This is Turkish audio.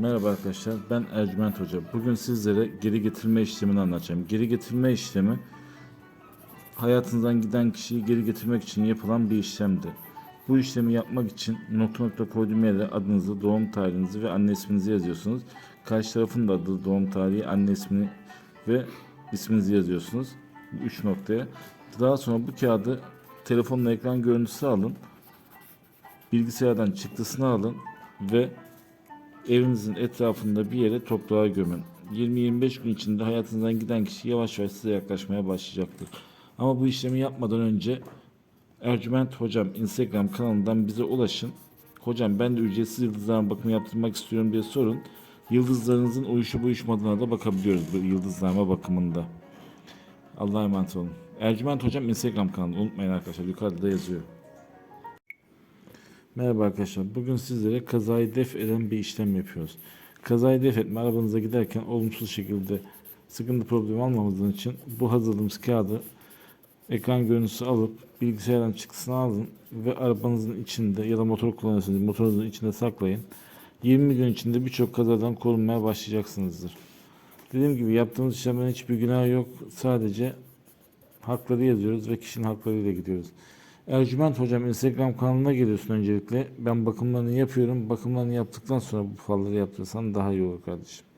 Merhaba arkadaşlar, ben Ercüment Hoca. Bugün sizlere geri getirme işlemini anlatacağım. Geri getirme işlemi, hayatınızdan giden kişiyi geri getirmek için yapılan bir işlemdir. Bu işlemi yapmak için nokta nokta koyduğum yere adınızı, doğum tarihinizi ve anne isminizi yazıyorsunuz. Karşı tarafın da adı, doğum tarihi, anne ismini ve isminizi yazıyorsunuz. Üç noktaya. Daha sonra bu kağıdı telefonla ekran görüntüsü alın. Bilgisayardan çıktısını alın ve evinizin etrafında bir yere toprağa gömün. 20-25 gün içinde hayatınızdan giden kişi yavaş yavaş size yaklaşmaya başlayacaktır. Ama bu işlemi yapmadan önce Ercüment Hocam Instagram kanalından bize ulaşın. Hocam ben de ücretsiz yıldızlarına bakımı yaptırmak istiyorum diye sorun. Yıldızlarınızın uyuşup uyuşmadığına da bakabiliyoruz bu yıldızlarma bakımında. Allah'a emanet olun. Ercüment Hocam Instagram kanalı unutmayın arkadaşlar yukarıda da yazıyor. Merhaba arkadaşlar. Bugün sizlere kazayı def eden bir işlem yapıyoruz. Kazayı def etme arabanıza giderken olumsuz şekilde sıkıntı problemi almamızın için bu hazırladığımız kağıdı ekran görüntüsü alıp bilgisayardan çıktısını alın ve arabanızın içinde ya da motor kullanıyorsanız motorunuzun içinde saklayın. 20 gün içinde birçok kazadan korunmaya başlayacaksınızdır. Dediğim gibi yaptığımız işlemlerin hiçbir günahı yok. Sadece hakları yazıyoruz ve kişinin haklarıyla gidiyoruz. Ercüment Hocam Instagram kanalına geliyorsun öncelikle. Ben bakımlarını yapıyorum. Bakımlarını yaptıktan sonra bu falları yaptırsan daha iyi olur kardeşim.